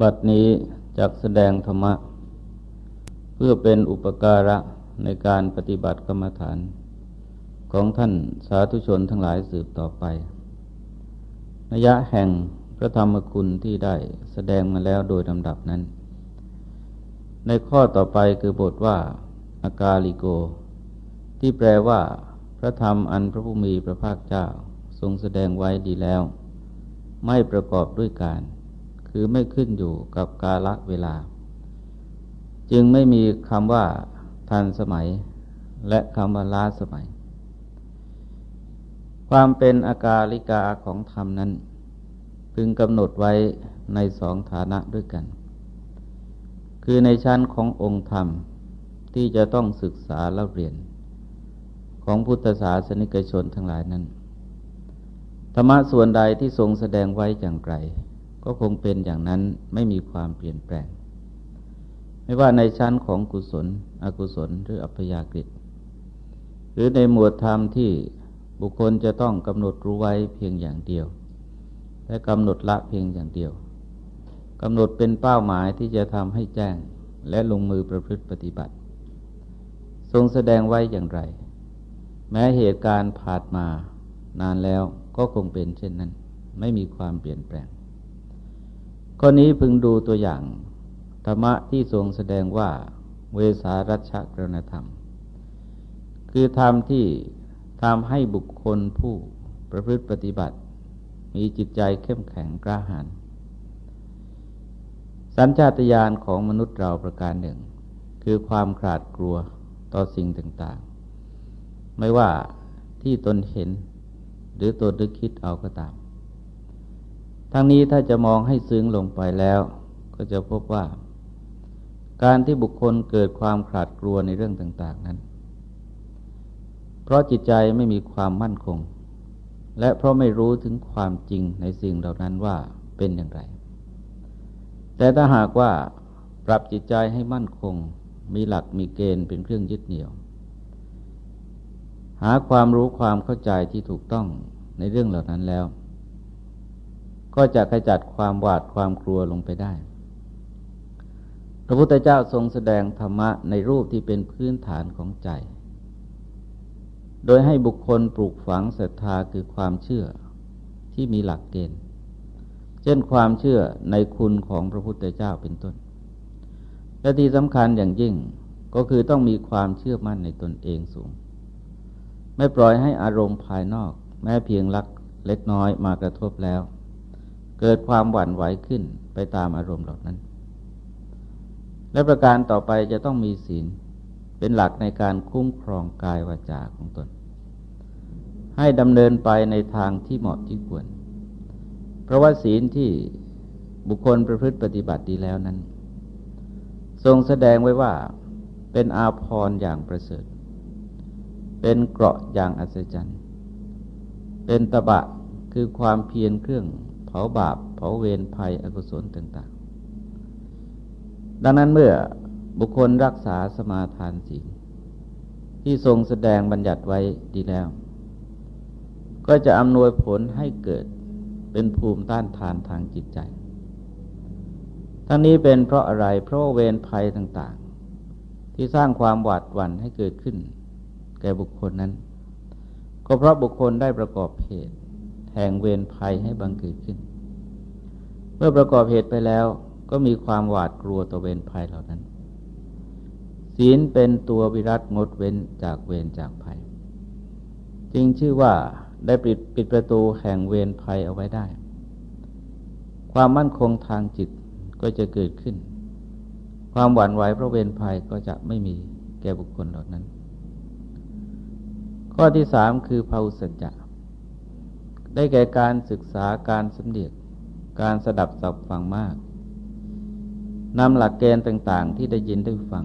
บัดนี้จักแสดงธรรมะ เพื่อเป็นอุปการะในการปฏิบัติกรรมฐาน ของท่านสาธุชนทั้งหลายสืบต่อไปนัยะแห่งพระธรรมคุณที่ได้แสดงมาแล้วโดยลำดับนั้น ในข้อต่อไปคือบทว่าอากาลิโก ที่แปลว่า พระธรรมอันพระผู้มีพระภาคเจ้าทรงแสดงไว้ดีแล้ว ไม่ประกอบด้วยการ คือไม่ขึ้นอยู่กับกาลเวลา จึงไม่มีคำว่าทันสมัย และคำว่าล้าสมัย ความเป็นอากาลิกาของธรรมนั้น พึงกำหนดไว้ในสองฐานะด้วยกัน คือในชั้นขององค์ธรรมที่จะต้องศึกษาและเรียน ของพุทธศาสนิกชนทั้งหลายนั้นธรรมะส่วนใดที่ทรงแสดงไว้อย่างไร ก็คงเป็นอย่างนั้นไม่มีความเปลี่ยนแปลง ไม่ว่าในชั้นของกุศล อกุศลหรืออัพยากฤิหรือในหมวดธรรมที่บุคคลจะต้องกำหนดรู้ไว้เพียงอย่างเดียว และกำหนดละเพียงอย่างเดียวกำหนดเป็นเป้าหมายที่จะทำให้แจ้งและลงมือประพฤติปฏิบัติ ทรงแสดงไว้อย่างไร แม้เหตุการณ์ผ่านมานานแล้วก็คงเป็นเช่นนั้น ไม่มีความเปลี่ยนแปลง ข้อนี้พึงดูตัวอย่าง ธรรมะที่ทรงแสดงว่า เวสารัชกรณธรรม คือธรรมที่ทำให้บุคคลผู้ประพฤติปฏิบัติ มีจิตใจเข้มแข็งกล้าหาญสัญชาตญาณของมนุษย์เราประการหนึ่ง คือความขาดกลัวต่อสิ่งต่างๆ ไม่ว่าที่ตนเห็นหรือตัวนึกคิดเอาก็ตาม ทั้งนี้ถ้าจะมองให้ซึ้งลงไปแล้ว ก็จะพบว่า การที่บุคคลเกิดความขาดกลัวในเรื่องต่าง ๆนั้น เพราะจิตใจไม่มีความมั่นคง และเพราะไม่รู้ถึงความจริงในสิ่งเหล่านั้นว่าเป็นอย่างไร แต่ถ้าหากว่าปรับจิตใจให้มั่นคง มีหลักมีเกณฑ์เป็นเครื่องยึดเหนี่ยว หาความรู้ความเข้าใจที่ถูกต้องในเรื่องเหล่านั้นแล้ว ก็จะขจัดความหวาดความกลัวลงไปได้ พระพุทธเจ้าทรงแสดงธรรมะในรูปที่เป็นพื้นฐานของใจ โดยให้บุคคลปลูกฝังศรัทธาคือความเชื่อที่มีหลักเกณฑ์ เช่นความเชื่อในคุณของพระพุทธเจ้าเป็นต้น และที่สำคัญอย่างยิ่งก็คือต้องมีความเชื่อมั่นในตนเองสูง ไม่ปล่อยให้อารมณ์ภายนอก แม้เพียงลักเล็กน้อยมากระทบแล้ว เกิดความหวั่นไหวขึ้นไปตามอารมณ์เหล่านั้น และประการต่อไปจะต้องมีศีลเป็นหลักในการคุ้มครองกายวาจาของตน ให้ดำเนินไปในทางที่เหมาะที่ควร เพราะว่าศีลที่บุคคลประพฤติปฏิบัติดีแล้วนั้น ทรงแสดงไว้ว่าเป็นอาภรณ์อย่างประเสริฐ เป็นเกราะอย่างอัศจรรย์ เป็นตบะคือความเพียรเครื่องาบาป เผาเวรภัยอกุศลต่าง ๆ ดังนั้นเมื่อบุคคลรักษาสมาทานศีลที่ทรงแสดงบัญญัติไว้ดีแล้ว ก็จะอำนวยผลให้เกิดเป็นภูมิต้านทานทางจิตใจ ทั้งนี้เป็นเพราะอะไรเพราะเวรภัยต่างๆ ที่สร้างความหวาดหวั่นให้เกิดขึ้น แก่บุคคลนั้น ก็เพราะบุคคลได้ประกอบเหตุ แห่งเวรภัยให้บังเกิดขึ้น เมื่อประกอบเหตุไปแล้วก็มีความหวาดกลัวต่อเวรภัยเหล่านั้น ศีลเป็นตัววิรัตงดเว้นจากเวรจากภัย จึงชื่อว่าได้ปิดปิดประตูแห่งเวรภัยเอาไว้ได้ ความมั่นคงทางจิตก็จะเกิดขึ้น ความหวั่นไหวเพราะเวรภัยก็จะไม่มีแก่บุคคลเหล่านั้น ข้อที่สามคือภาุสัจจะ ได้แก่การศึกษาการสำเนียกการสดับสับฟังมากนำหลักเกณฑ์ต่าง ๆ ที่ได้ยินได้ฟัง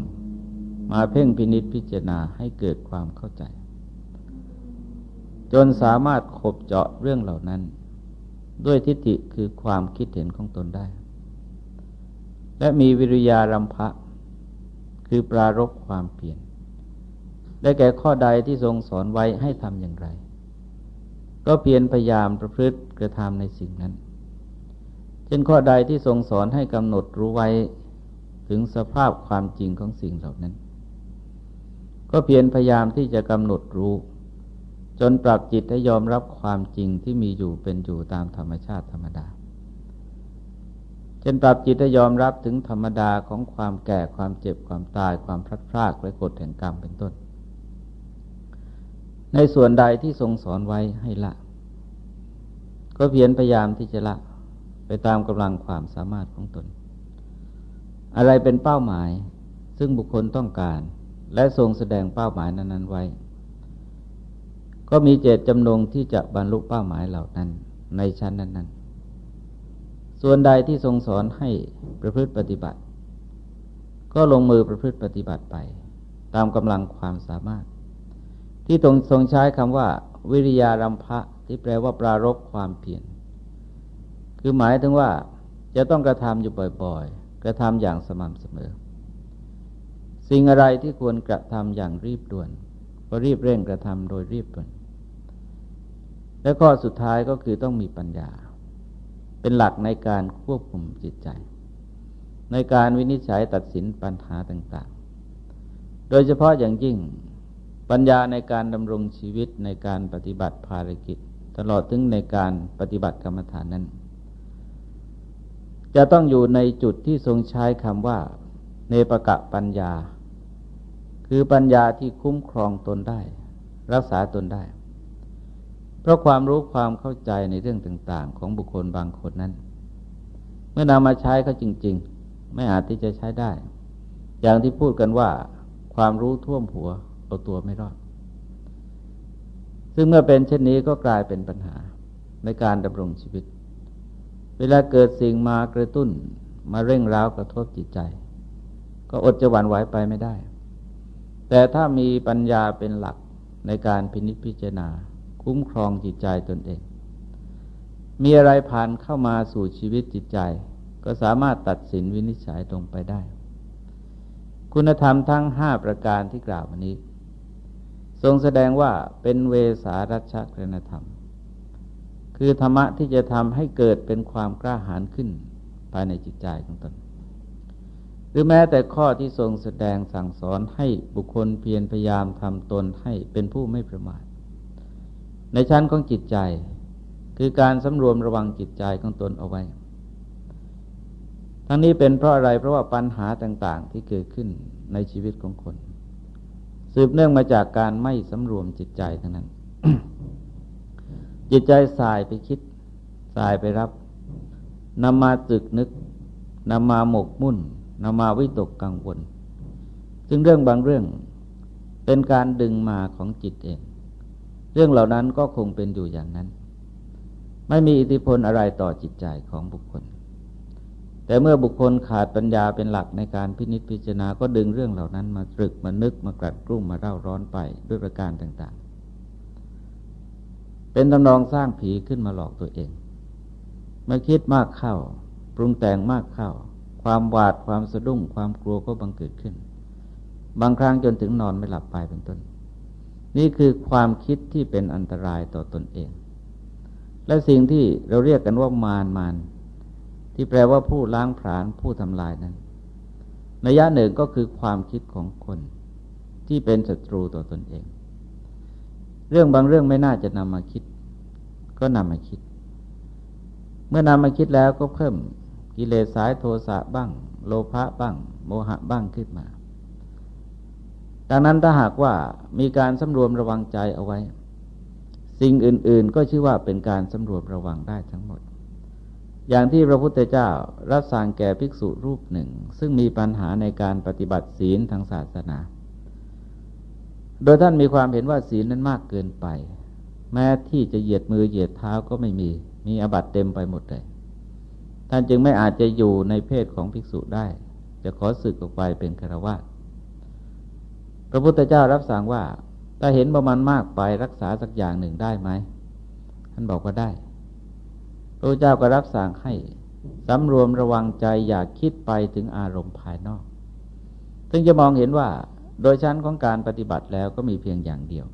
มาเพ่งพินิษพิจารณาให้เกิดความเข้าใจ จนสามารถขบเจาะเรื่องเหล่านั้น ด้วยทิฏฐิคือความคิดเห็นของตนได้ และมีวิริยารำพะ คือปรารบความเปลี่ยน ได้แก่ข้อใดที่ทรงสอนไว้ให้ทำอย่างไร ก็เพียรพยายามประพฤติกระทำในสิ่งนั้น เช่นข้อใดที่ทรงสอนให้กำหนดรู้ไว้ถึงสภาพความจริงของสิ่งเหล่านั้น ก็เพียรพยายามที่จะกำหนดรู้ จนปรับจิตให้ยอมรับความจริงที่มีอยู่เป็นอยู่ตามธรรมชาติธรรมดาเช่นปรับจิตให้ยอมรับถึงธรรมดาของความแก่ความเจ็บความตายความพลัดพรากและกฎแห่งกรรมเป็นต้น ในส่วนใดที่ทรงสอนไว้ให้ละ ก็เพียรพยายามที่จะละ ไปตามกำลังความสามารถของตน อะไรเป็นเป้าหมายซึ่งบุคคลต้องการ และทรงแสดงเป้าหมายนั้น ๆ ไว้ ก็มีเจตจำนงที่จะบรรลุเป้าหมายเหล่านั้น ในชั้นนั้น ๆ ส่วนใดที่ทรงสอนให้ประพฤติปฏิบัติ ก็ลงมือประพฤติปฏิบัติไป ตามกำลังความสามารถ ที่ตรงทรงใช้คำว่า วิริยารัมภะที่แปลว่าปรารบความเพียรคือหมายถึงว่าจะต้องกระทำอยู่บ่อยๆ กระทำอย่างสม่ำเสมอ สิ่งอะไรที่ควรกระทำอย่างรีบด่วน ก็รีบเร่งกระทำโดยรีบด่วน และข้อสุดท้ายก็คือต้องมีปัญญา เป็นหลักในการควบคุมจิตใจ ในการวินิจฉัยตัดสินปัญหาต่างๆ โดยเฉพาะอย่างยิ่ง ปัญญาในการดำรงชีวิตในการปฏิบัติภารกิจ ตลอดถึงในการปฏิบัติกรรมฐานนั้น จะต้องอยู่ในจุดที่ทรงใช้คำว่า เนปกะปัญญา คือปัญญาที่คุ้มครองตนได้ รักษาตนได้ เพราะความรู้ความเข้าใจในเรื่องต่าง ๆ ของบุคคลบางคนนั้น เมื่อนำมาใช้เขาจริง ๆ ไม่อาจที่จะใช้ได้ อย่างที่พูดกันว่า ความรู้ท่วมหัว เอาตัวไม่รอด ซึ่งเมื่อเป็นเช่นนี้ก็กลายเป็นปัญหาในการดำรงชีวิต เวลาเกิดสิ่งมากระตุ้นมาเร่งร้าวกระทบจิตใจ ก็อดจะหวั่นไหวไปไม่ได้ แต่ถ้ามีปัญญาเป็นหลักในการพินิจพิจารณา คุ้มครองจิตใจตนเอง มีอะไรผ่านเข้ามาสู่ชีวิตจิตใจ ก็สามารถตัดสินวินิจฉัยตรงไปได้ คุณธรรมทั้งห้าประการที่กล่าวมานี้ ทรงแสดงว่าเป็นเวสารัชกรณธรรม คือธรรมะที่จะทำให้เกิดเป็นความกล้าหาญขึ้นภายในจิตใจของตนหรือแม้แต่ข้อที่ทรงแสดงสั่งสอนให้บุคคลเพียรพยายามทำตนให้เป็นผู้ไม่ประมาท ในชั้นของจิตใจ คือการสำรวมระวังจิตใจของตนเอาไว้ ทั้งนี้เป็นเพราะอะไรเพราะว่าปัญหาต่าง ๆ ที่เกิดขึ้นในชีวิตของคน สืบเนื่องมาจากการไม่สำรวมจิตใจทั้งนั้น จิตใจสายไปคิด สายไปรับนำมาตึกนึกนำมาหมกมุ่นนำมาวิตกกังวล ซึ่งเรื่องบางเรื่องเป็นการดึงมาของจิตเอง เรื่องเหล่านั้นก็คงเป็นอยู่อย่างนั้น ไม่มีอิทธิพลอะไรต่อจิตใจของบุคคล แต่เมื่อบุคคลขาดปัญญาเป็นหลักในการพินิจพิจารณาก็ดึงเรื่องเหล่านั้นมาตรึกมานึกมากรัดกรุ่มมาเร่าร้อนไปด้วยประการต่าง ๆ เป็นตำนองสร้างผีขึ้นมาหลอกตัวเองเมื่อคิดมากเข้า ปรุงแต่งมากเข้า ความหวาดความสะดุ้ง ความกลัวก็บังเกิดขึ้น บางครั้งจนถึงนอนไม่หลับไปเป็นต้น นี่คือความคิดที่เป็นอันตรายต่อตนเอง และสิ่งที่เราเรียกกันว่ามารมาร ที่แปลว่าผู้ล้างผลาญผู้ทำลายนั้นนัยยะหนึ่งก็คือความคิดของคนที่เป็นศัตรูต่อตนเอง เรื่องบางเรื่องไม่น่าจะนำมาคิด ก็นำมาคิด เมื่อนำมาคิดแล้วก็เพิ่มกิเลสสายโทสะบ้าง โลภะบ้าง โมหะบ้างขึ้นมา ดังนั้นถ้าหากว่ามีการสำรวมระวังใจเอาไว้ สิ่งอื่น ๆ ก็ชื่อว่าเป็นการสำรวมระวังได้ทั้งหมด อย่างที่พระพุทธเจ้ารับสั่งแก่ภิกษุรูปหนึ่ง ซึ่งมีปัญหาในการปฏิบัติศีลทางศาสนา โดยท่านมีความเห็นว่าศีลนั้นมากเกินไป แม้ที่จะเหยียดมือเหยียดเท้าก็ไม่มี มีอบัตเต็มไปหมดเลย ท่านจึงไม่อาจจะอยู่ในเพศของภิกษุได้ จะขอสึกออกไปเป็นคารวะพระพุทธเจ้ารับสั่งว่าถ้าเห็นประมาณมากไปรักษาสักอย่างหนึ่งได้ไหมท่านบอกว่าได้ พระเจ้าก็รับสั่งให้สำรวมระวังใจอย่าคิดไปถึงอารมณ์ภายนอกถึงจะมองเห็นว่าโดยชั้นของการปฏิบัติแล้วก็มีเพียงอย่างเดียว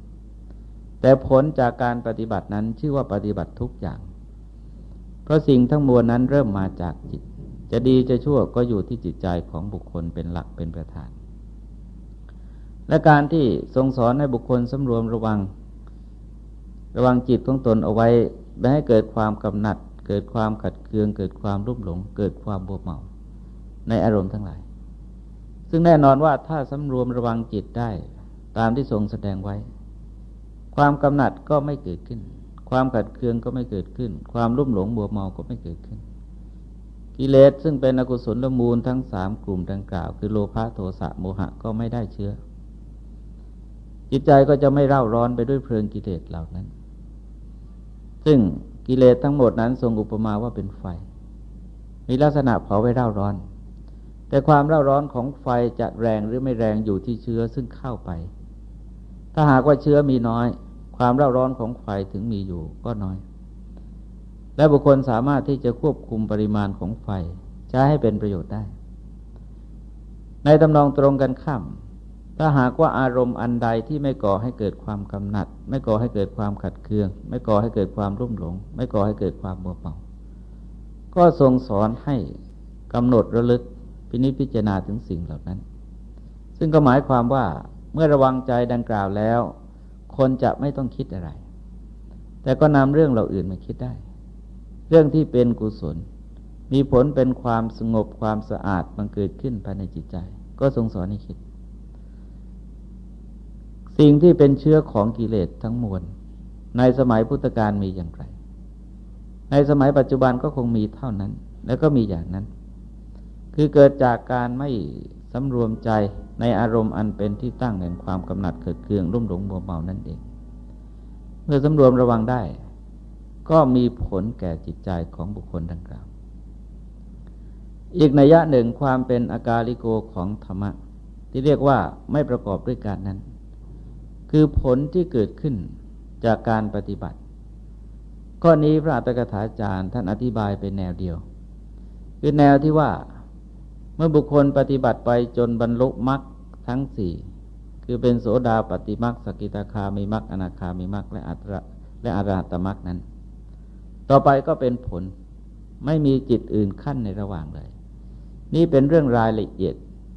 แต่ผลจากการปฏิบัตินั้นชื่อว่าปฏิบัติทุกอย่าง เพราะสิ่งทั้งมวลนั้นเริ่มมาจากจิต จะดีจะชั่วก็อยู่ที่จิตใจของบุคคลเป็นหลักเป็นประธาน และการที่ทรงสอนให้บุคคลสำรวมระวัง ระวังจิตของตนเอาไว้ไม่ให้เกิดความกำหนัด เกิดความขัดเคือง เกิดความรุ่มหลง เกิดความบวมเมา ในอารมณ์ทั้งหลาย ซึ่งแน่นอนว่าถ้าสำรวมระวังจิตได้ตามที่ทรงแสดงไว้ ความกำหนัดก็ไม่เกิดขึ้น ความขัดเคืองก็ไม่เกิดขึ้น ความรุ่มหลงบวมเมาก็ไม่เกิดขึ้น กิเลสซึ่งเป็นอกุศลละมูลทั้งสามกลุ่มดังกล่าว คือโลภะโทสะโมหะก็ไม่ได้เชื้อ จิตใจก็จะไม่เร่าร้อนไปด้วยเพลิงกิเลสเหล่านั้น ซึ่ง กิเลสทั้งหมดนั้นทรงอุปมาว่าเป็นไฟ มีลักษณะเผาไว้เร่าร้อน แต่ความเร่าร้อนของไฟจะแรงหรือไม่แรงอยู่ที่เชื้อซึ่งเข้าไป ถ้าหากว่าเชื้อมีน้อย ความเร่าร้อนของไฟถึงมีอยู่ก็น้อย และบุคคลสามารถที่จะควบคุมปริมาณของไฟใช้ให้เป็นประโยชน์ได้ ในตำนองตรงกันข้าม ถ้าหากว่าอารมณ์อันใดที่ไม่ก่อให้เกิดความกำหนัด ไม่ก่อให้เกิดความขัดเคือง ไม่ก่อให้เกิดความรุ่มหลง ไม่ก่อให้เกิดความมัวเมาก็ทรงสอนให้กำหนดระลึกพินิจพิจารณาถึงสิ่งเหล่านั้น ซึ่งก็หมายความว่าเมื่อระวังใจดังกล่าวแล้ว คนจะไม่ต้องคิดอะไร แต่ก็นำเรื่องเหล่าอื่นมาคิดได้ เรื่องที่เป็นกุศล มีผลเป็นความสงบความสะอาดบังเกิดขึ้นภายในจิตใจ ก็ทรงสอนให้คิด สิ่งที่เป็นเชื้อของกิเลสทั้งมวล ในสมัยพุทธกาลมีอย่างไร ในสมัยปัจจุบันก็คงมีเท่านั้น แล้วก็มีอย่างนั้น คือเกิดจากการไม่สำรวมใจในอารมณ์อันเป็นที่ตั้งแห่งความกำหนัดเกิดเคืองรุ่มหลงมัวเมานั่นเอง เมื่อสำรวมระวังได้ ก็มีผลแก่จิตใจของบุคคลดังกล่าว อีกนัยยะหนึ่งความเป็นอากาลิโกของธรรมะ ที่เรียกว่าไม่ประกอบด้วยการนั้น คือผลที่เกิดขึ้นจากการปฏิบัติ ข้อนี้พระอัตถกถาจารย์ท่านอธิบายเป็นแนวเดียว คือแนวที่ว่าเมื่อบุคคลปฏิบัติไปจนบรรลุมรรคทั้งสี่คือเป็นโสดาปฏิมรรคสกิตาคามีมรรคอนาคามีมรรคและอัตระและอรหัตมรรคนั้น ต่อไปก็เป็นผลไม่มีจิตอื่นขั้นในระหว่างเลย นี่เป็นเรื่องรายละเอียด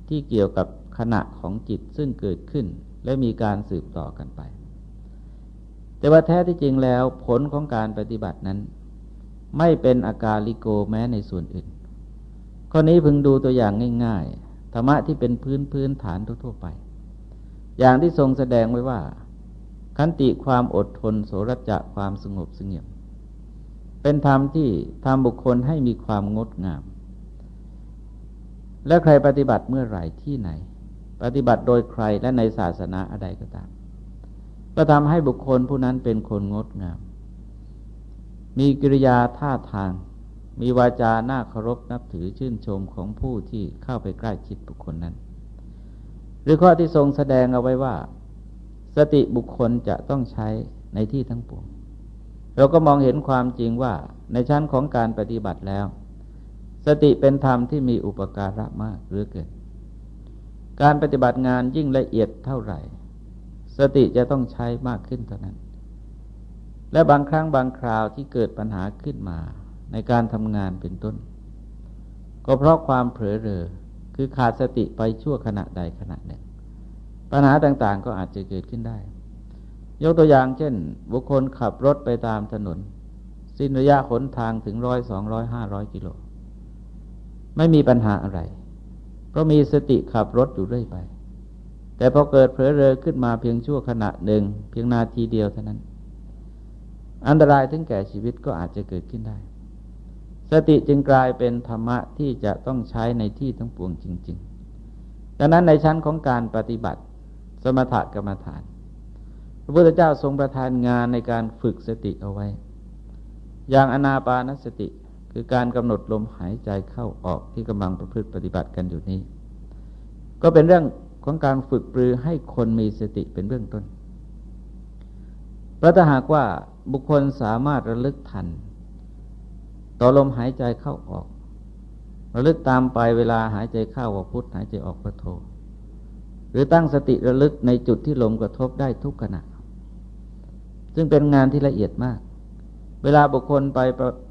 ที่เกี่ยวกับขณะของจิตซึ่งเกิดขึ้น และมีการสืบต่อกันไป แต่ว่าแท้ที่จริงแล้วผลของการปฏิบัตินั้น ไม่เป็นอาการลิโกแม้ในส่วนอื่น ข้อนี้พึงดูตัวอย่างง่ายๆธรรมะที่เป็นพื้นพื้นฐานทั่วๆไป อย่างที่ทรงแสดงไว้ว่าขันติความอดทนโสรจะความสงบสงบเป็นธรรมที่ทำบุคคลให้มีความงดงามและใครปฏิบัติเมื่อไหร่ที่ไหน ปฏิบัติโดยใครและในศาสนาอะไรก็ตาม ก็ทำให้บุคคลผู้นั้นเป็นคนงดงาม มีกิริยาท่าทาง มีวาจาหน้าเคารพนับถือชื่นชมของผู้ที่เข้าไปใกล้ชิดบุคคลนั้น หรือข้อที่ทรงแสดงเอาไว้ว่า สติบุคคลจะต้องใช้ในที่ทั้งปวง เราก็มองเห็นความจริงว่าในชั้นของการปฏิบัติแล้ว สติเป็นธรรมที่มีอุปการะมากหรือเกิน การปฏิบัติงานยิ่งละเอียดเท่าไหร่ สติจะต้องใช้มากขึ้นเท่านั้น และบางครั้งบางคราวที่เกิดปัญหาขึ้นมาในการทำงานเป็นต้น ก็เพราะความเผลอเรอคือขาดสติไปชั่วขณะใดขณะหนึ่ง ปัญหาต่างๆก็อาจจะเกิดขึ้นได้ ยกตัวอย่างเช่น บุคคลขับรถไปตามถนน สิ้นระยะขนทางถึงร้อยสองร้อยห้าร้อยกิโลไม่มีปัญหาอะไร เพราะมีสติขับรถอยู่เรื่อยไป แต่พอเกิดเผลอเรอขึ้นมาเพียงชั่วขณะหนึ่ง เพียงนาทีเดียวเท่านั้น อันตรายถึงแก่ชีวิตก็อาจจะเกิดขึ้นได้ สติจึงกลายเป็นธรรมะที่จะต้องใช้ในที่ทั้งปวงจริง ๆ ดังนั้นในชั้นของการปฏิบัติสมถกรรมฐาน พระพุทธเจ้าทรงประทานงานในการฝึกสติเอาไว้ อย่างอนาปานสติ คือการกำหนดลมหายใจเข้าออกที่กำลังประพฤติปฏิบัติกันอยู่นี้ ก็เป็นเรื่องของการฝึกปรือให้คนมีสติเป็นเบื้องต้นพระถ้าหากว่าบุคคลสามารถระลึกทัน ต่อลมหายใจเข้าออก ระลึกตามไปเวลาหายใจเข้าว่าพุทหายใจออกว่าโทหรือตั้งสติระลึกในจุดที่ลมกระทบได้ทุกขณะ ซึ่งเป็นงานที่ละเอียดมาก เวลาบุคคลไป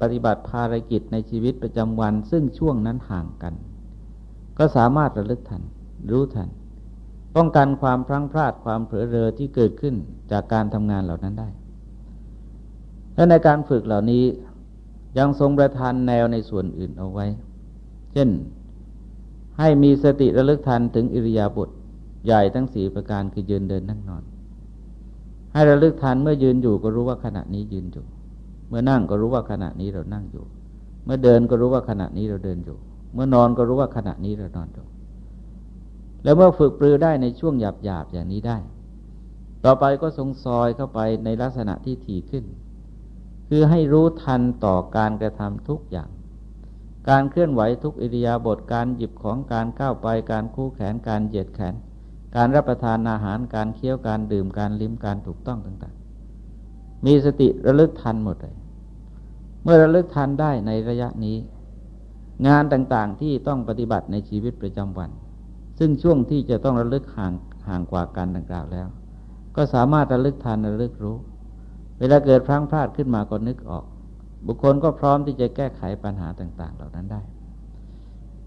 ปฏิบัติภารกิจในชีวิตประจำวัน ซึ่งช่วงนั้นห่างกัน ก็สามารถระลึกทัน รู้ทัน ป้องกันความพลั้งพลาดความเผลอเรอที่เกิดขึ้นจากการทำงานเหล่านั้นได้ และในการฝึกเหล่านี้ยังทรงประทานแนวในส่วนอื่นเอาไว้ เช่น ให้มีสติระลึกทันถึงอิริยาบถใหญ่ทั้งสี่ประการคือยืนเดินนั่งนอน ให้ระลึกทันเมื่อยืนอยู่ก็รู้ว่าขณะนี้ยืนอยู่ เมื่อนั่งก็รู้ว่าขณะนี้เรานั่งอยู่ เมื่อเดินก็รู้ว่าขณะนี้เราเดินอยู่ เมื่อนอนก็รู้ว่าขณะนี้เรานอนอยู่ แล้วเมื่อฝึกปรือได้ในช่วงหยาบๆอย่างนี้ได้ ต่อไปก็ทรงซอยเข้าไปในลักษณะที่ถี่ขึ้น คือให้รู้ทันต่อการกระทำทุกอย่าง การเคลื่อนไหวทุกอิริยาบถการหยิบของการก้าวไปการคู่แขนการเหยียดแขน การรับประทานอาหารการเคี้ยวการดื่มการลิ้มการถูกต้องต่างๆมีสติระลึกทันหมดเลย เมื่อระลึกทันได้ในระยะนี้ งานต่างๆที่ต้องปฏิบัติในชีวิตประจำวัน ซึ่งช่วงที่จะต้องระลึกห่างห่างกว่ากันดังกล่าวแล้ว ก็สามารถระลึกทันระลึกรู้ เวลาเกิดพลั้งพลาดขึ้นมาก็นึกออก บุคคลก็พร้อมที่จะแก้ไขปัญหาต่างๆ เหล่านั้นได้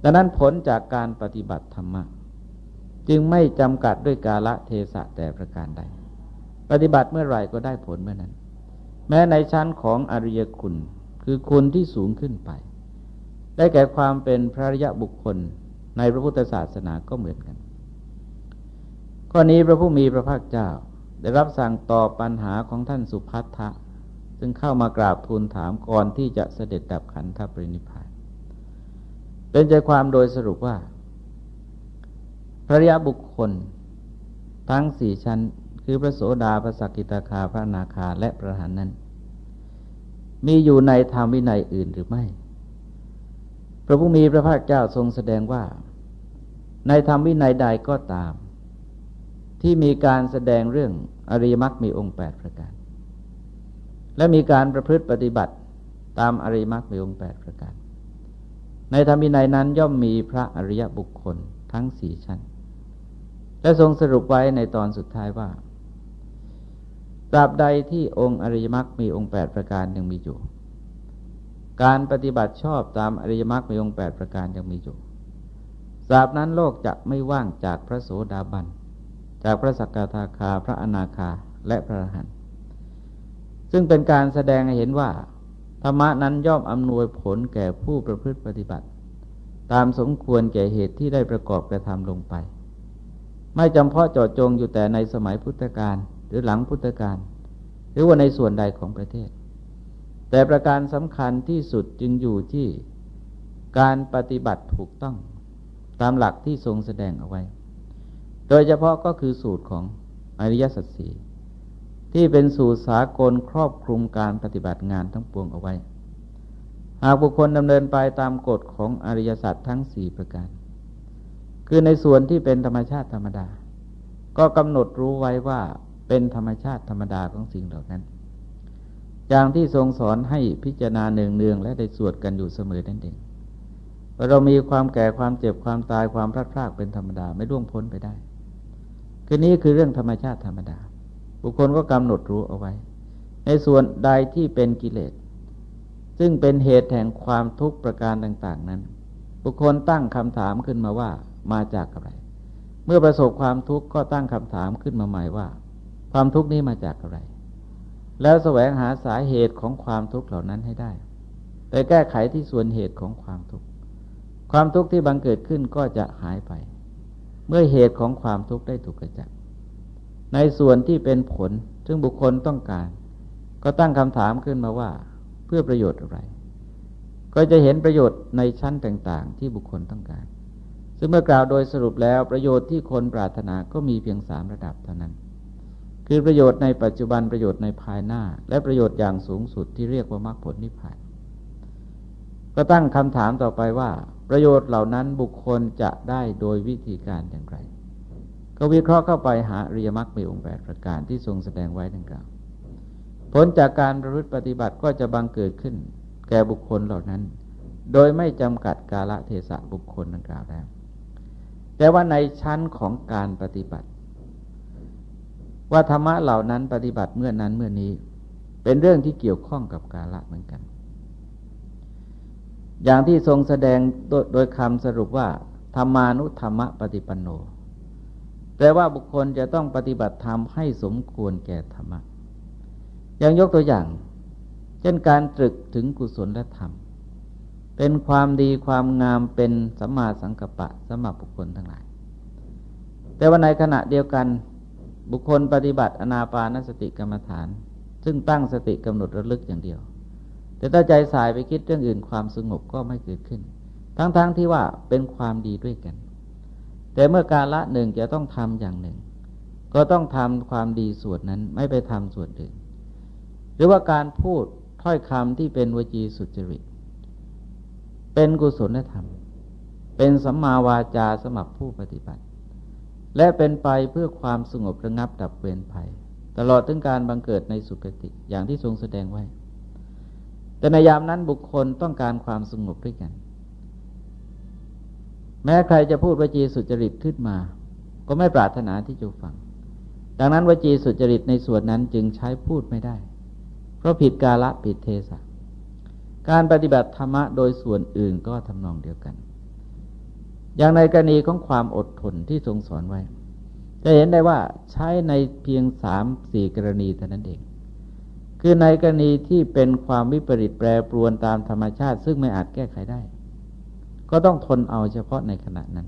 ดังนั้นผลจากการปฏิบัติธรรมะจึงไม่จำกัดด้วยกาละเทศะแต่ประการใด ปฏิบัติเมื่อไหร่ก็ได้ผลเมื่อนั้น แม้ในชั้นของอริยคุณ คือคุณที่สูงขึ้นไป ได้แก่ความเป็นพระริยบุคคลในพระพุทธศาสนาก็เหมือนกัน ข้อนี้พระผู้มีพระภาคเจ้า ได้รับสั่งตอบปัญหาของท่านสุพัทธะซึ่งเข้ามากราบทูลถามก่อนที่จะเสด็จดับขันธปรินิพพานเป็นใจความโดยสรุปว่า พระริยบุคคล ทั้งสี่ชั้นคือพระโสดาพระสกิตาคาพระนาคาและพระหันนั้น มีอยู่ในธรรมวินัยอื่นหรือไม่ พระผู้มีพระภาคเจ้าทรงแสดงว่า ในธรรมวินัยใดก็ตาม ที่มีการแสดงเรื่องอริยมรรคมีองค์แปดประการ และมีการประพฤติปฏิบัติตามอริยมรรคมีองค์แปดประการ ในธรรมวินัยนั้นย่อมมีพระอริยบุคคลทั้งสี่ชั้น และทรงสรุปไว้ในตอนสุดท้ายว่า ตราบใดที่องค์อริยมรรคมีองค์แปดประการยังมีอยู่ การปฏิบัติชอบตามอริยมรรคมีองค์แปดประการยังมีอยู่ตราบนั้นโลกจะไม่ว่างจากพระโสดาบัน จากพระสักกาทาคา พระอนาคา และพระอรหันต์ ซึ่งเป็นการแสดงให้เห็นว่า ธรรมะนั้นย่อมอำนวยผลแก่ผู้ประพฤติปฏิบัติ ตามสมควรแก่เหตุที่ได้ประกอบกระทำลงไป ไม่จำเพาะเจาะจงอยู่แต่ในสมัยพุทธกาล รือหลังพุทธกาลหรือว่าในส่วนใดของประเทศ แต่ประการสำคัญที่สุดจึงอยู่ที่การปฏิบัติถูกต้องตามหลักที่ทรงแสดงเอาไว้ โดยเฉพาะก็คือสูตรของอริยสัจสีที่เป็นสูตรสากลครอบคลุมการปฏิบัติงานทั้งปวงเอาไว้ หากบุคคลดำเนินไปตามกฎของอริยสัจทั้งสี่ประการ คือในส่วนที่เป็นธรรมชาติธรรมดา ก็กำหนดรู้ไว้ว่า เป็นธรรมชาติธรรมดาของสิ่งเหล่านั้น อย่างที่ทรงสอนให้พิจารณาเนืองๆและได้สวดกันอยู่เสมอนั่นเองเรามีความแก่ความเจ็บความตายความพลาดพลาดเป็นธรรมดาไม่ร่วงพ้นไปได้คือนี้คือเรื่องธรรมชาติธรรมดา บุคคลก็กำหนดรู้เอาไว้ ในส่วนใดที่เป็นกิเลส ซึ่งเป็นเหตุแห่งความทุกข์ประการต่าง ๆ นั้น บุคคลตั้งคำถามขึ้นมาว่ามาจากอะไร เมื่อประสบความทุกข์ก็ตั้งคำถามขึ้นมาใหม่ว่า ความทุกข์นี้มาจากอะไร แล้วแสวงหาสาเหตุของความทุกข์เหล่านั้นให้ได้ ไปแก้ไขที่ส่วนเหตุของความทุกข์ ความทุกข์ที่บังเกิดขึ้นก็จะหายไป เมื่อเหตุของความทุกข์ได้ถูกกระจัดในส่วนที่เป็นผลซึ่งบุคคลต้องการ ก็ตั้งคำถามขึ้นมาว่า เพื่อประโยชน์อะไร ก็จะเห็นประโยชน์ในชั้นต่างๆ ที่บุคคลต้องการ ซึ่งเมื่อกล่าวโดยสรุปแล้วประโยชน์ที่คนปรารถนาก็มีเพียงสามระดับเท่านั้น คือประโยชน์ในปัจจุบันประโยชน์ในภายหน้า และประโยชน์อย่างสูงสุดที่เรียกว่ามรรคผลนิพพาน ก็ตั้งคำถามต่อไปว่า ประโยชน์เหล่านั้นบุคคลจะได้โดยวิธีการอย่างไร ก็วิเคราะห์เข้าไปหาเรียมักมีองค์แปดประการที่ทรงแสดงไว้ดังกล่าวผลจากการประพฤติปฏิบัติก็จะบังเกิดขึ้น แก่บุคคลเหล่านั้น โดยไม่จำกัดกาลเทศะบุคคลดังกล่าวแล้วแต่ว่าในชั้นของการปฏิบัติ ว่าธรรมะเหล่านั้นปฏิบัติเมื่อนั้นเมื่อนี้ เป็นเรื่องที่เกี่ยวข้องกับกาละเหมือนกัน อย่างที่ทรงแสดงโดยโดยคำสรุปว่า ธรรมานุธรรมปฏิปันโนแปลว่าบุคคลจะต้องปฏิบัติธรรมให้สมควรแก่ธรรมะอย่างยกตัวอย่าง เช่นการตรึกถึงกุศลและธรรม เป็นความดีความงามเป็นสัมมาสังกัปปะสำหรับบุคคลทั้งหลาย แต่ว่าในขณะเดียวกัน บุคคลปฏิบัติอนาปานสติกรรมฐาน ซึ่งตั้งสติกำหนดระลึกอย่างเดียว แต่ถ้าใจสายไปคิดเรื่องอื่นความสงบก็ไม่เกิดขึ้น ทั้งๆทที่ว่าเป็นความดีด้วยกัน แต่เมื่อการละหนึ่งจะต้องทำอย่างหนึ่ง ก็ต้องทำความดีส่วนนั้นไม่ไปทำส่วนอื่น หรือว่าการพูดถ้อยคำที่เป็นวจีสุจริต เป็นกุศลธรรม เป็นสัมมาวาจาสมับผู้ปฏิบัติ และเป็นไปเพื่อความสงบระงับดับเวรภัย ตลอดถึงการบังเกิดในสุคติอย่างที่ทรงแสดงไว้ แต่ในยามนั้นบุคคลต้องการความสงบด้วยกัน แม้ใครจะพูดวจีสุจริตขึ้นมา ก็ไม่ปรารถนาที่จะฟัง ดังนั้นวจีสุจริตในส่วนนั้นจึงใช้พูดไม่ได้ เพราะผิดกาละผิดเทศะการปฏิบัติธรรมะโดยส่วนอื่นก็ทำนองเดียวกัน อย่างในกรณีของความอดทนที่ทรงสอนไว้ จะเห็นได้ว่าใช้ในเพียงสามสี่กรณีเท่านั้นเอง คือในกรณีที่เป็นความวิปริตแปรปรวนตามธรรมชาติ ซึ่งไม่อาจแก้ไขได้ ก็ต้องทนเอาเฉพาะในขณะนั้น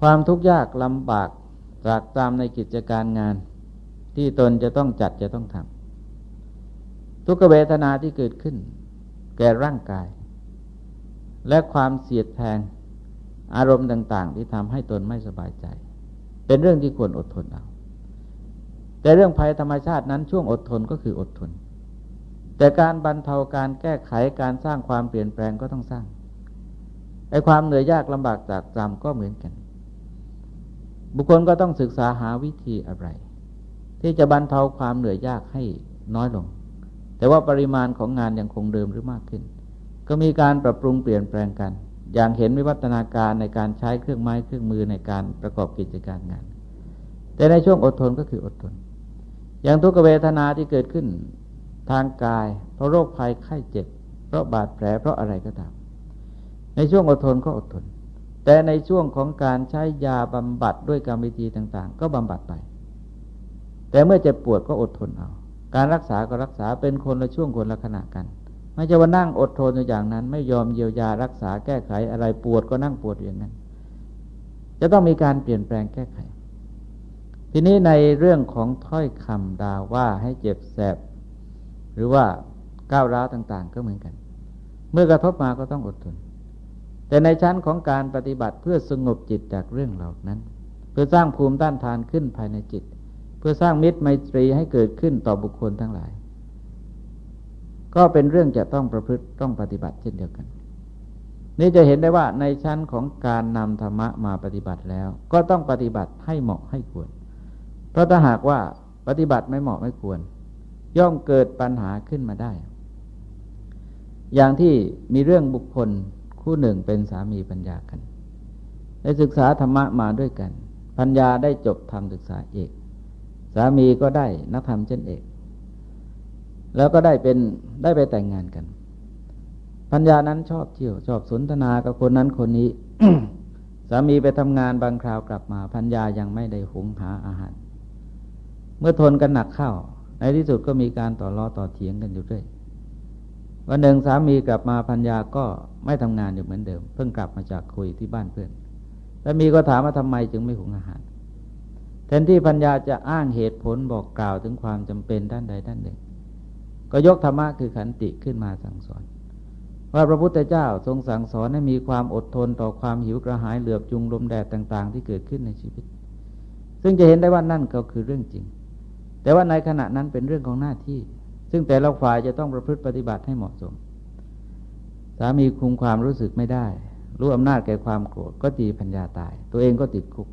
ความทุกข์ยากลำบากจากตามในกิจการงาน ที่ตนจะต้องจัดจะต้องทำทุกเวทนาที่เกิดขึ้น แก่ร่างกาย และความเสียดแทงอารมณ์ต่าง ๆ ที่ทำให้ตนไม่สบายใจ เป็นเรื่องที่ควรอดทนเอาแต่เรื่องภัยธรรมชาตินั้นช่วงอดทนก็คืออดทน แต่การบรรเทาการแก้ไขการสร้างความเปลี่ยนแปลงก็ต้องสร้างไอ้ความเหนื่อยยากลำบากจากจำก็เหมือนกัน บุคคลก็ต้องศึกษาหาวิธีอะไร ที่จะบรรเทาความเหนื่อยยากให้น้อยลง แต่ว่าปริมาณของงานยังคงเดิมหรือมากขึ้น ก็มีการปรับปรุงเปลี่ยนแปลงกัน อย่างเห็นวิวัฒนาการในการใช้เครื่องไม้เครื่องมือในการประกอบกิจการงาน แต่ในช่วงอดทนก็คืออดทน อย่างทุกเวทนาที่เกิดขึ้นทางกาย เพราะโรคภัยไข้เจ็บ เพราะบาดแผลเพราะอะไรก็ตาม ในช่วงอดทนก็อดทน แต่ในช่วงของการใช้ยาบำบัดด้วยกรรมวิธีต่าง ๆ ก็บำบัดไป แต่เมื่อเจ็บปวดก็อดทนเอา การรักษาก็รักษาเป็นคนละช่วงคนละขณะกัน ไม่ใช่ว่านั่งอดทนอย่างนั้น ไม่ยอมเยียวยารักษาแก้ไขอะไรปวดก็นั่งปวดอย่างนั้น จะต้องมีการเปลี่ยนแปลงแก้ไข ทีนี้ในเรื่องของถ้อยคำด่าว่าให้เจ็บแสบ หรือว่าก้าวร้าวต่าง ๆ ก็เหมือนกัน เมื่อกระทบมาก็ต้องอดทน แต่ในชั้นของการปฏิบัติเพื่อสงบจิตจากเรื่องเหล่านั้น เพื่อสร้างภูมิต้านทานขึ้นภายในจิต เพื่อสร้างมิตรไมตรีให้เกิดขึ้นต่อบุคคลทั้งหลาย ก็เป็นเรื่องจะต้องประพฤติต้องปฏิบัติเช่นเดียวกัน นี่จะเห็นได้ว่าในชั้นของการนำธรรมะมาปฏิบัติแล้ว ก็ต้องปฏิบัติให้เหมาะให้ควร เพราะถ้าหากว่าปฏิบัติไม่เหมาะไม่ควร ย่อมเกิดปัญหาขึ้นมาได้ อย่างที่มีเรื่องบุคคลคู่หนึ่งเป็นสามีปัญญากัน ได้ศึกษาธรรมะมาด้วยกัน ปัญญาได้จบธรรมศึกษาเอก สามีก็ได้นักธรรมเช่นเอก แล้วก็ได้เป็นได้ไปแต่งงานกันพัญญานั้นชอบเที่ยวชอบสนทนากับคนนั้นคนนี้ สามีไปทำงานบางคราวกลับมาพัญญายังไม่ได้หุงหาอาหาร เมื่อทนกันหนักเข้า ในที่สุดก็มีการต่อรอต่อเถียงกันอยู่ด้วยวันหนึ่งสามีกลับมาพัญญาก็ไม่ทำงานอยู่เหมือนเดิม เพิ่งกลับมาจากคุยที่บ้านเพื่อนสามีก็ถามว่าทำไมจึงไม่หุงอาหารแทนที่พัญญาจะอ้างเหตุผลบอกกล่าวถึงความจำเป็นด้านใดด้านหนึ่ง ก็ยกธรรมะคือขันติขึ้นมาสั่งสอน ว่าพระพุทธเจ้าทรงสั่งสอนให้มีความอดทนต่อความหิวกระหายเหลือบจุงลมแดดต่าง ๆ ที่เกิดขึ้นในชีวิต ซึ่งจะเห็นได้ว่านั่นก็คือเรื่องจริง แต่ว่าในขณะนั้นเป็นเรื่องของหน้าที่ ซึ่งแต่ละฝ่ายจะต้องประพฤติปฏิบัติให้เหมาะสม สามีคุมความรู้สึกไม่ได้ รู้อำนาจแก่ความโกรธก็ตีพัญญาตาย ตัวเองก็ติดคุก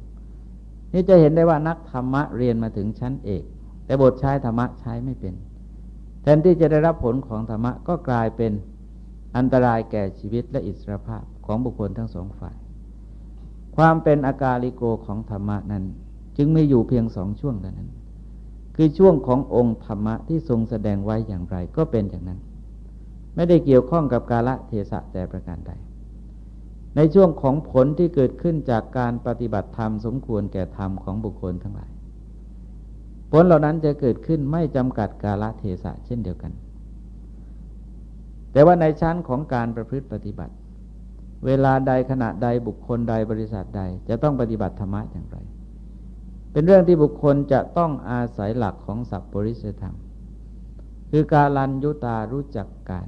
นี่จะเห็นได้ว่านักธรรมะเรียนมาถึงชั้นเอก แต่บทใช้ธรรมะใช้ไม่เป็น ทนที่จะได้รับผลของธรรมะก็กลายเป็นอันตรายแก่ชีวิตและอิสรภาพของบุคคลทั้งสองฝ่าย ความเป็นอากาลิโกของธรรมะนั้น จึงไม่อยู่เพียงสองช่วงเท่านั้น คือช่วงขององค์ธรรมะที่ทรงแสดงไว้อย่างไรก็เป็นอย่างนั้น ไม่ได้เกี่ยวข้องกับกาละเทศะแต่ประการใด ในช่วงของผลที่เกิดขึ้นจากการปฏิบัติธรรมสมควรแก่ธรรมของบุคคลทั้งหลาย ผลเหล่านั้นจะเกิดขึ้นไม่จำกัดกาลเทศะเช่นเดียวกัน แต่ว่าในชั้นของการประพฤติปฏิบัติ เวลาใดขณะใดบุคคลใดบริษัทใด จะต้องปฏิบัติธรรมะอย่างไร เป็นเรื่องที่บุคคลจะต้องอาศัยหลักของสัพปริสธรรม คือการลันยุตารู้จักการ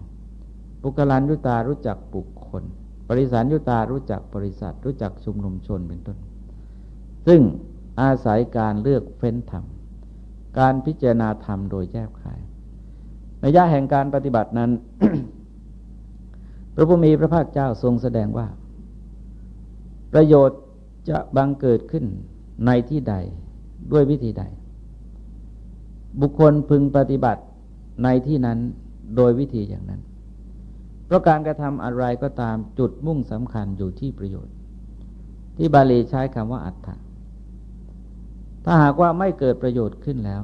ปุกลันยุตารู้จักบุคคล ปริสานยุตารู้จักบริษัท รู้จักชุมนุมชนเป็นต้น ซึ่งอาศัยการเลือกเฟ้นธรรม การพิจารณาธรรมโดยแยบขายในย่าแห่งการปฏิบัตินั้น พระพุทธมีพระภาคเจ้าทรงแสดงว่า ประโยชน์จะบังเกิดขึ้นในที่ใดด้วยวิธีใด บุคคลพึงปฏิบัติในที่นั้นโดยวิธีอย่างนั้น เพราะการกระทำอะไรก็ตามจุดมุ่งสำคัญอยู่ที่ประโยชน์ ที่บาลีใช้คำว่าอัตถะ ถ้าหากว่าไม่เกิดประโยชน์ขึ้นแล้ว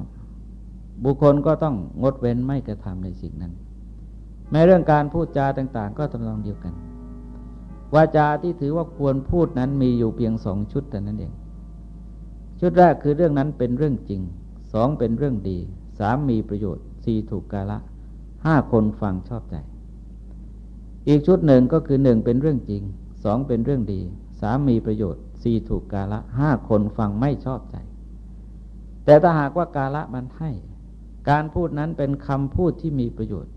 บุคคลก็ต้องงดเว้นไม่กระทำในสิ่งนั้น แม้เรื่องการพูดจาต่าง ๆ ก็ทำนองเดียวกันวาจาที่ถือว่าควรพูดนั้นมีอยู่เพียงสองชุดแต่นั้นเอง ชุดแรกคือเรื่องนั้นเป็นเรื่องจริงสองเป็นเรื่องดีสามมีประโยชน์สี่ถูกกาละห้าคนฟังชอบใจ อีกชุดหนึ่งก็คือหนึ่งเป็นเรื่องจริงสองเป็นเรื่องดีสามมีประโยชน์สี่ถูกกาละห้าคนฟังไม่ชอบใจ แต่ถ้าหากว่ากาละมันให้ การพูดนั้นเป็นคำพูดที่มีประโยชน์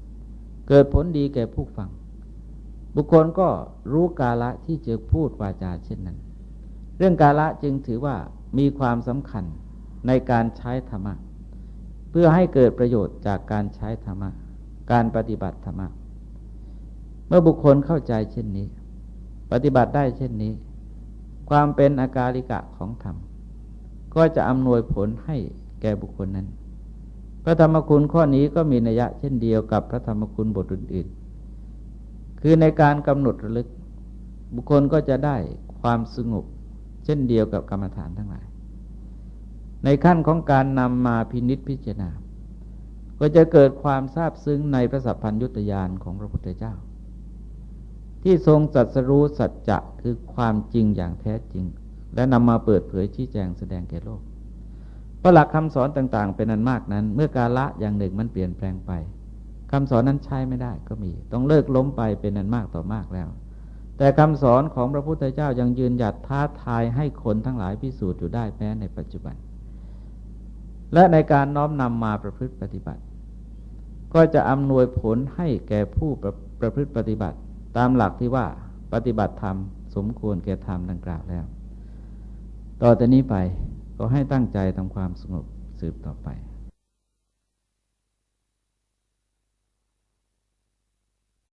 เกิดผลดีแก่ผู้ฟัง บุคคลก็รู้กาละที่จะพูดวาจาเช่นนั้น เรื่องกาละจึงถือว่ามีความสำคัญในการใช้ธรรมะ เพื่อให้เกิดประโยชน์จากการใช้ธรรมะ การปฏิบัติธรรมะ เมื่อบุคคลเข้าใจเช่นนี้ ปฏิบัติได้เช่นนี้ ความเป็นอากาลิกะของธรรม ก็จะอำนวยผลให้แก่บุคคลนั้น พระธรรมคุณข้อนี้ก็มีนัยยะเช่นเดียวกับพระธรรมคุณบทอื่นๆ คือในการกำหนดระลึก บุคคลก็จะได้ความสงบ เช่นเดียวกับกรรมฐานทั้งหลาย ในขั้นของการนำมาพินิษพิจารณา ก็จะเกิดความทราบซึ้งในพระสัพพัญญุตยานของพระพุทธเจ้า ที่ทรงสัตสรู้สัจจะคือความจริงอย่างแท้จริง และนำมาเปิดเผยชี้แจงแสดงแก่โลกเพราะหลักคำสอนต่าง ๆ เป็นอันมากนั้น เมื่อกาละอย่างหนึ่งมันเปลี่ยนแปลงไปคำสอนนั้นใช้ไม่ได้ก็มี ต้องเลิกล้มไปเป็นอันมากต่อมากแล้ว แต่คำสอนของพระพุทธเจ้ายังยืนหยัดท้าทายให้คนทั้งหลายพิสูจน์อยู่ได้แม้ในปัจจุบัน และในการน้อมนำมาประพฤติปฏิบัติ ก็จะอำนวยผลให้แก่ผู้ประประพฤติปฏิบัติ ตามหลักที่ว่าปฏิบัติธรรมสมควรแก่ธรรมดังกล่าวแล้ว ต่อจากนี้ไปก็ให้ตั้งใจทำความสงบสืบต่อไป